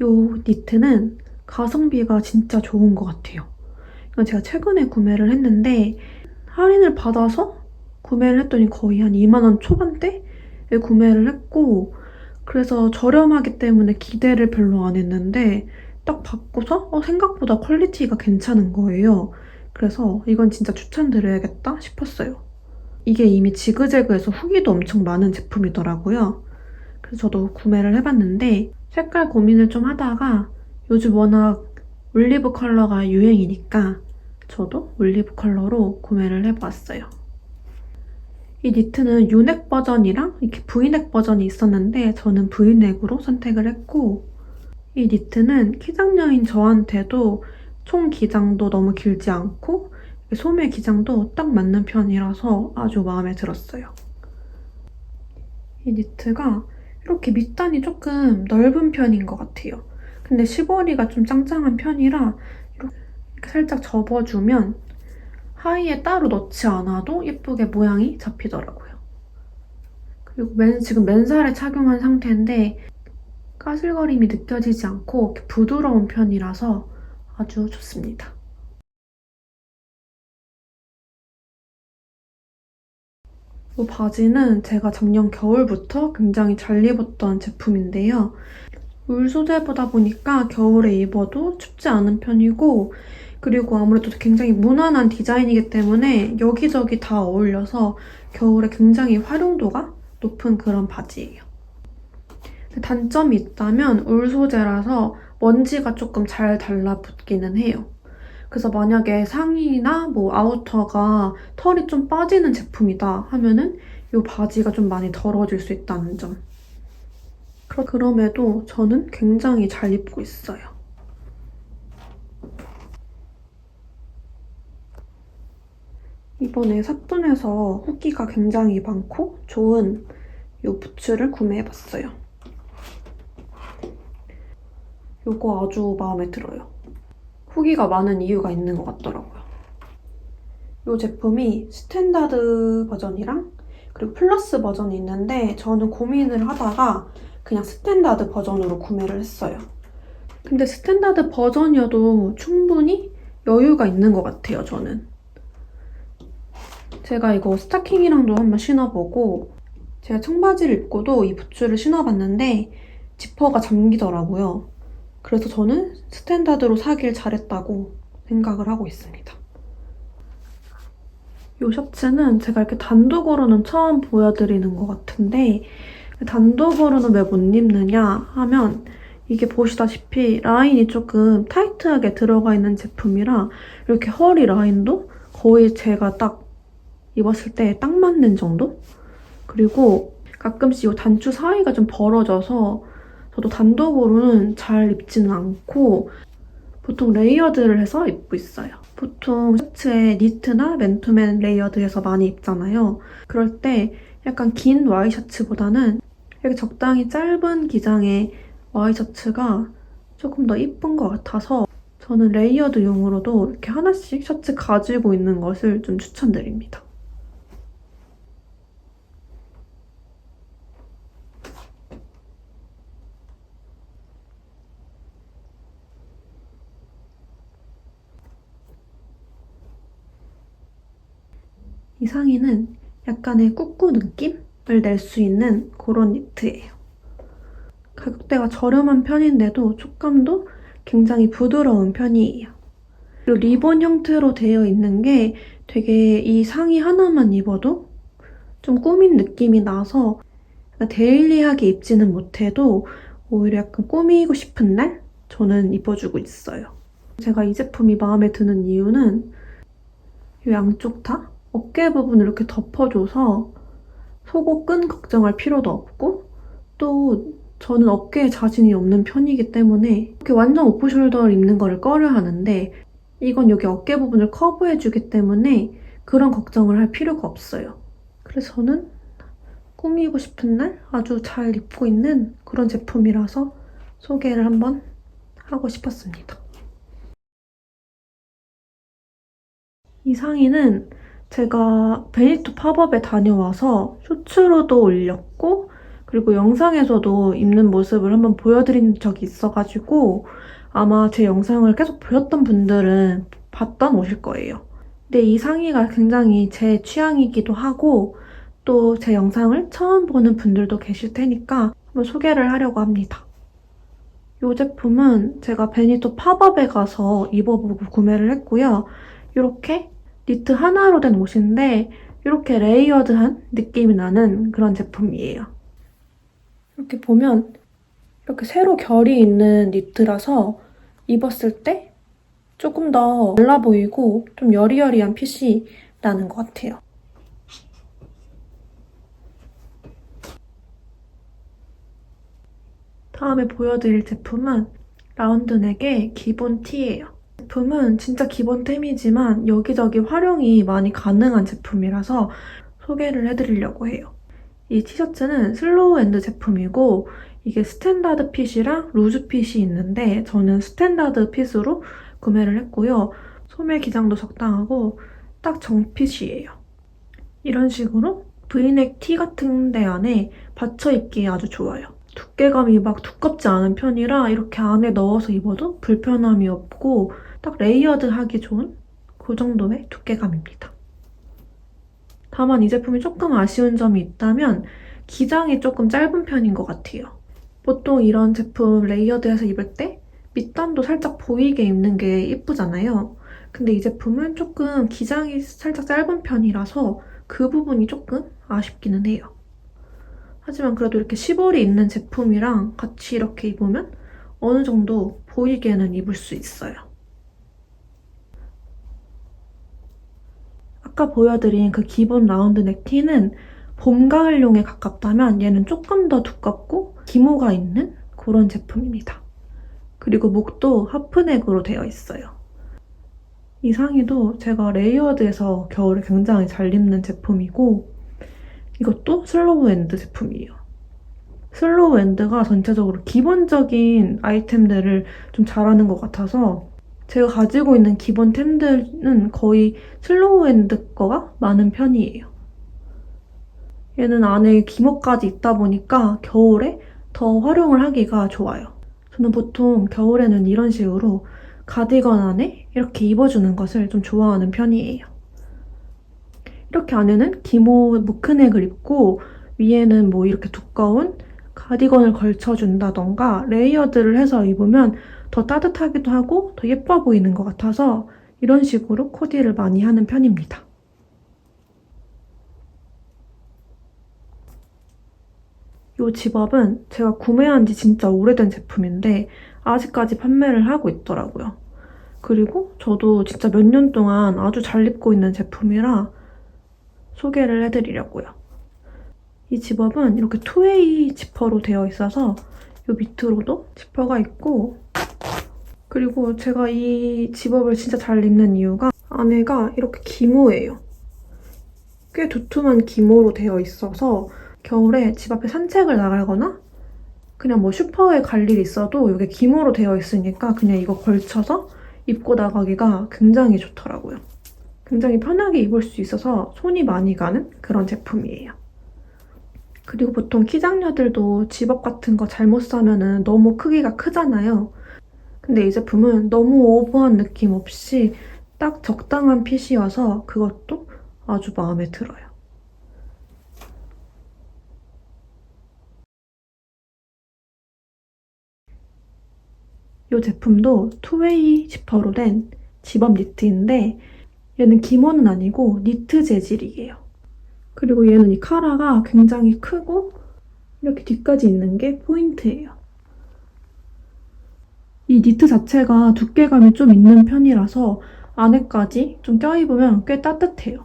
이 니트는 가성비가 진짜 좋은 것 같아요. 이건 제가 최근에 구매를 했는데 할인을 받아서 구매를 했더니 거의 한 2만 원 초반대에 구매를 했고 그래서 저렴하기 때문에 기대를 별로 안 했는데 딱 받고서 어, 생각보다 퀄리티가 괜찮은 거예요. 그래서 이건 진짜 추천드려야겠다 싶었어요. 이게 이미 지그재그에서 후기도 엄청 많은 제품이더라고요. 그래서 저도 구매를 해봤는데 색깔 고민을 좀 하다가 요즘 워낙 올리브 컬러가 유행이니까 저도 올리브 컬러로 구매를 해봤어요. 이 니트는 유넥 버전이랑 이렇게 V넥 버전이 있었는데 저는 V넥으로 선택을 했고 이 니트는 키장녀인 저한테도 총 기장도 너무 길지 않고 소매 기장도 딱 맞는 편이라서 아주 마음에 들었어요. 이 니트가 이렇게 밑단이 조금 넓은 편인 것 같아요. 근데 시버리가 좀 짱짱한 편이라 이렇게 살짝 접어주면 하의에 따로 넣지 않아도 예쁘게 모양이 잡히더라고요. 그리고 맨, 지금 맨살에 착용한 상태인데 까슬거림이 느껴지지 않고 부드러운 편이라서 아주 좋습니다. 이 바지는 제가 작년 겨울부터 굉장히 잘 입었던 제품인데요. 울 소재보다 보니까 겨울에 입어도 춥지 않은 편이고 그리고 아무래도 굉장히 무난한 디자인이기 때문에 여기저기 다 어울려서 겨울에 굉장히 활용도가 높은 그런 바지예요. 단점이 있다면 울 소재라서 먼지가 조금 잘 달라붙기는 해요. 그래서 만약에 상의나 뭐 아우터가 털이 좀 빠지는 제품이다 하면은 이 바지가 좀 많이 덜어질 수 있다는 점. 그럼에도 저는 굉장히 잘 입고 있어요. 이번에 사돈에서 후기가 굉장히 많고 좋은 이 부츠를 구매해봤어요. 이거 아주 마음에 들어요. 후기가 많은 이유가 있는 것 같더라고요. 이 제품이 스탠다드 버전이랑 그리고 플러스 버전이 있는데 저는 고민을 하다가 그냥 스탠다드 버전으로 구매를 했어요. 근데 스탠다드 버전이어도 충분히 여유가 있는 것 같아요, 저는. 제가 이거 스타킹이랑도 한번 신어보고 제가 청바지를 입고도 이 부츠를 신어봤는데 지퍼가 잠기더라고요. 그래서 저는 스탠다드로 사길 잘했다고 생각을 하고 있습니다. 이 셔츠는 제가 이렇게 단독으로는 처음 보여드리는 것 같은데 단독으로는 왜 못 입느냐 하면 이게 보시다시피 라인이 조금 타이트하게 들어가 있는 제품이라 이렇게 허리 라인도 거의 제가 딱 입었을 때 딱 맞는 정도? 그리고 가끔씩 이 단추 사이가 좀 벌어져서 저도 단독으로는 잘 입지는 않고 보통 레이어드를 해서 입고 있어요. 보통 셔츠에 니트나 맨투맨 레이어드해서 많이 입잖아요. 그럴 때 약간 긴 와이셔츠보다는 이렇게 적당히 짧은 기장의 와이셔츠가 조금 더 이쁜 것 같아서 저는 레이어드용으로도 이렇게 하나씩 셔츠 가지고 있는 것을 좀 추천드립니다. 이 상의는 약간의 꾸꾸 느낌을 낼 수 있는 그런 니트예요. 가격대가 저렴한 편인데도 촉감도 굉장히 부드러운 편이에요. 그리고 리본 형태로 되어 있는 게 되게 이 상의 하나만 입어도 좀 꾸민 느낌이 나서 데일리하게 입지는 못해도 오히려 약간 꾸미고 싶은 날 저는 입어주고 있어요. 제가 이 제품이 마음에 드는 이유는 이 양쪽 다 어깨 부분을 이렇게 덮어줘서 속옷 끈 걱정할 필요도 없고 또 저는 어깨에 자신이 없는 편이기 때문에 이렇게 완전 오프숄더를 입는 거를 꺼려 하는데 이건 여기 어깨 부분을 커버해주기 때문에 그런 걱정을 할 필요가 없어요. 그래서 저는 꾸미고 싶은 날 아주 잘 입고 있는 그런 제품이라서 소개를 한번 하고 싶었습니다. 이 상의는 제가 베니토 팝업에 다녀와서 쇼츠로도 올렸고 그리고 영상에서도 입는 모습을 한번 보여드린 적이 있어가지고 아마 제 영상을 계속 보셨던 분들은 봤던 옷일 거예요. 근데 이 상의가 굉장히 제 취향이기도 하고 또 제 영상을 처음 보는 분들도 계실 테니까 한번 소개를 하려고 합니다. 이 제품은 제가 베니토 팝업에 가서 입어보고 구매를 했고요. 이렇게 니트 하나로 된 옷인데 이렇게 레이어드한 느낌이 나는 그런 제품이에요. 이렇게 보면 이렇게 세로 결이 있는 니트라서 입었을 때 조금 더 말라 보이고 좀 여리여리한 핏이 나는 것 같아요. 다음에 보여드릴 제품은 라운드넥의 기본 티예요. 제품은 진짜 기본템이지만 여기저기 활용이 많이 가능한 제품이라서 소개를 해드리려고 해요. 이 티셔츠는 슬로우 엔드 제품이고 이게 스탠다드 핏이랑 루즈 핏이 있는데 저는 스탠다드 핏으로 구매를 했고요. 소매 기장도 적당하고 딱 정핏이에요. 이런 식으로 브이넥 티 같은 데 안에 받쳐 입기에 아주 좋아요. 두께감이 막 두껍지 않은 편이라 이렇게 안에 넣어서 입어도 불편함이 없고 딱 레이어드 하기 좋은 그 정도의 두께감입니다. 다만 이 제품이 조금 아쉬운 점이 있다면 기장이 조금 짧은 편인 것 같아요. 보통 이런 제품 레이어드해서 입을 때 밑단도 살짝 보이게 입는 게 예쁘잖아요. 근데 이 제품은 조금 기장이 살짝 짧은 편이라서 그 부분이 조금 아쉽기는 해요. 하지만 그래도 이렇게 시볼이 있는 제품이랑 같이 이렇게 입으면 어느 정도 보이게는 입을 수 있어요. 아까 보여드린 그 기본 라운드 넥 티는 봄, 가을용에 가깝다면 얘는 조금 더 두껍고 기모가 있는 그런 제품입니다. 그리고 목도 하프넥으로 되어 있어요. 이 상의도 제가 레이어드해서 겨울에 굉장히 잘 입는 제품이고 이것도 슬로우 엔드 제품이에요. 슬로우 엔드가 전체적으로 기본적인 아이템들을 좀 잘하는 것 같아서 제가 가지고 있는 기본 템들은 거의 슬로우 엔드 거가 많은 편이에요. 얘는 안에 기모까지 있다 보니까 겨울에 더 활용을 하기가 좋아요. 저는 보통 겨울에는 이런 식으로 가디건 안에 이렇게 입어주는 것을 좀 좋아하는 편이에요. 이렇게 안에는 기모 무크넥을 입고 위에는 뭐 이렇게 두꺼운 가디건을 걸쳐준다던가 레이어드를 해서 입으면 더 따뜻하기도 하고 더 예뻐 보이는 것 같아서 이런 식으로 코디를 많이 하는 편입니다. 이 집업은 제가 구매한 지 진짜 오래된 제품인데 아직까지 판매를 하고 있더라고요. 그리고 저도 진짜 몇 년 동안 아주 잘 입고 있는 제품이라 소개를 해드리려고요. 이 집업은 이렇게 투웨이 지퍼로 되어 있어서 이 밑으로도 지퍼가 있고 그리고 제가 이 집업을 진짜 잘 입는 이유가 안에가 이렇게 기모예요. 꽤 두툼한 기모로 되어 있어서 겨울에 집 앞에 산책을 나가거나 그냥 뭐 슈퍼에 갈 일 있어도 이게 기모로 되어 있으니까 그냥 이거 걸쳐서 입고 나가기가 굉장히 좋더라고요. 굉장히 편하게 입을 수 있어서 손이 많이 가는 그런 제품이에요. 그리고 보통 키장녀들도 집업 같은 거 잘못 사면은 너무 크기가 크잖아요. 근데 이 제품은 너무 오버한 느낌 없이 딱 적당한 핏이어서 그것도 아주 마음에 들어요. 이 제품도 투웨이 지퍼로 된 집업 니트인데 얘는 기모는 아니고 니트 재질이에요. 그리고 얘는 이 카라가 굉장히 크고 이렇게 뒤까지 있는 게 포인트예요. 이 니트 자체가 두께감이 좀 있는 편이라서 안에까지 좀 껴입으면 꽤 따뜻해요.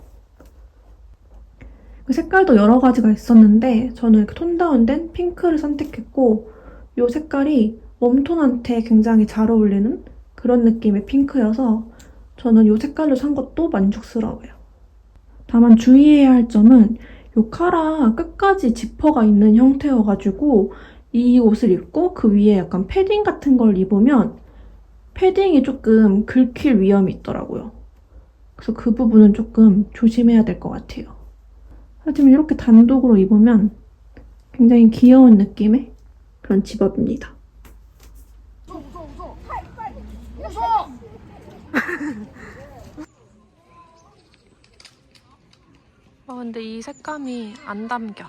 그 색깔도 여러 가지가 있었는데 저는 이렇게 톤 다운된 핑크를 선택했고 이 색깔이 웜톤한테 굉장히 잘 어울리는 그런 느낌의 핑크여서 저는 이 색깔로 산 것도 만족스러워요. 다만 주의해야 할 점은 이 카라 끝까지 지퍼가 있는 형태여가지고 이 옷을 입고 그 위에 약간 패딩 같은 걸 입으면 패딩이 조금 긁힐 위험이 있더라고요. 그래서 그 부분은 조금 조심해야 될 것 같아요. 하지만 이렇게 단독으로 입으면 굉장히 귀여운 느낌의 그런 집업입니다. 아 근데 이 색감이 안 담겨.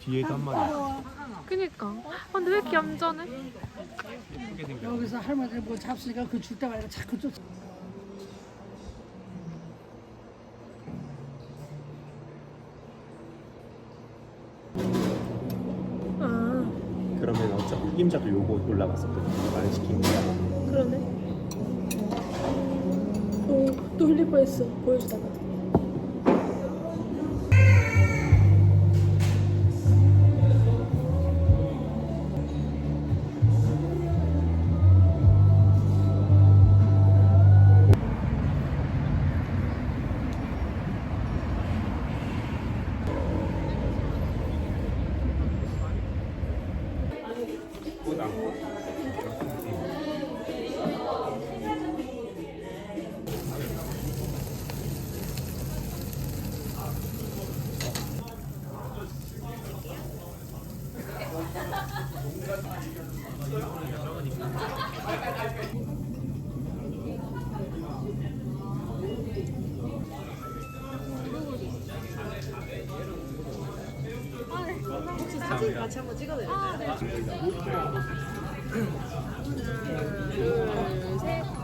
뒤에도 한 마리 그니까. 아, 근데 왜 이렇게 얌전해? 예쁘게. 여기서 할머니들 뭐 잡수니까 그 줄 때마다 자꾸 쫓. 아 그러면 어차피 흑임자도 요거 올라갔었거든요. 많이 시킨 거야. 그러네. 오 또 흘릴 뻔했어 보여주다가. こだ 같이 한번 찍어드릴까요? 아, 네. 둘, 셋.